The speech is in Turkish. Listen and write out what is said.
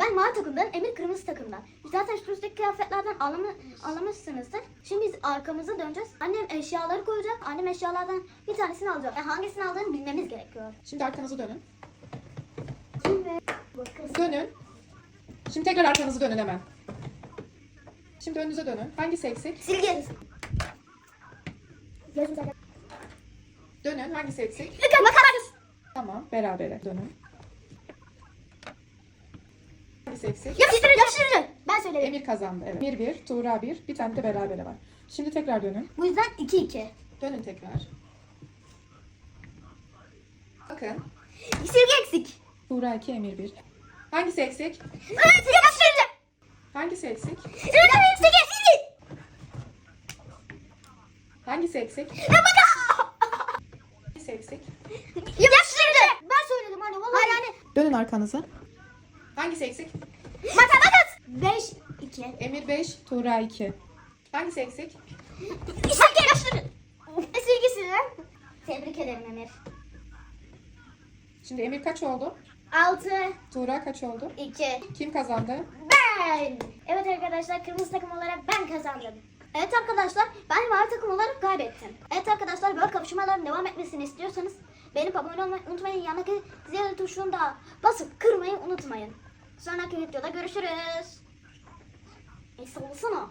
Ben mavi takımdan, Emir kırmızı takımdan. Zaten üstteki kıyafetlerden anlamı, anlamışsınızdır. Şimdi biz arkamıza döneceğiz. Annem eşyaları koyacak. Annem eşyalardan bir tanesini alacak. Ve hangisini aldığını bilmemiz gerekiyor. Şimdi arkanızı dönün. Şimdi bakın. Dönün. Şimdi tekrar arkanızı dönün hemen. Şimdi önünüze dönün. Hangisi eksik? Silgi. Dönün. Hangisi eksik? Bakarız. Tamam. Berabere dönün. Hangisi eksik? Yapıştırın, yapıştırın. Ben söyledim. Emir kazandı. Evet. Emir 1, Tuğra 1. Bir tane de berabere var. Şimdi tekrar dönün. Bu yüzden 2-2. Dönün tekrar. Bakın. Silgi eksik. Tuğra 2, Emir 1. Hangisi eksik? Evet, yapıştırın. Hangisi eksik? Silgi, silgi, silgi. Hangisi eksik? Hangisi eksik? Yapıştırın. Ben söyledim anne. Vallahi. Hayır anne. Dönün arkanıza. Hangisi eksik? Matematik. 5-2. Emir 5, Tuğra 2. Hangisi eksik? Silgi yapıştırın. Silgisini. Tebrik ederim Emir. Şimdi Emir kaç oldu? 6 Tuğra kaç oldu? 2 Kim kazandı? Ben. Evet arkadaşlar kırmızı takım olarak ben kazandım. Evet arkadaşlar ben mavi takım olarak kaybettim. Evet arkadaşlar böyle kapışmaların devam etmesini istiyorsanız benim abone olmayı unutmayın. Yanındaki zil tuşunu da basıp kırmayı unutmayın. Sonraki videoda görüşürüz. E sallasana.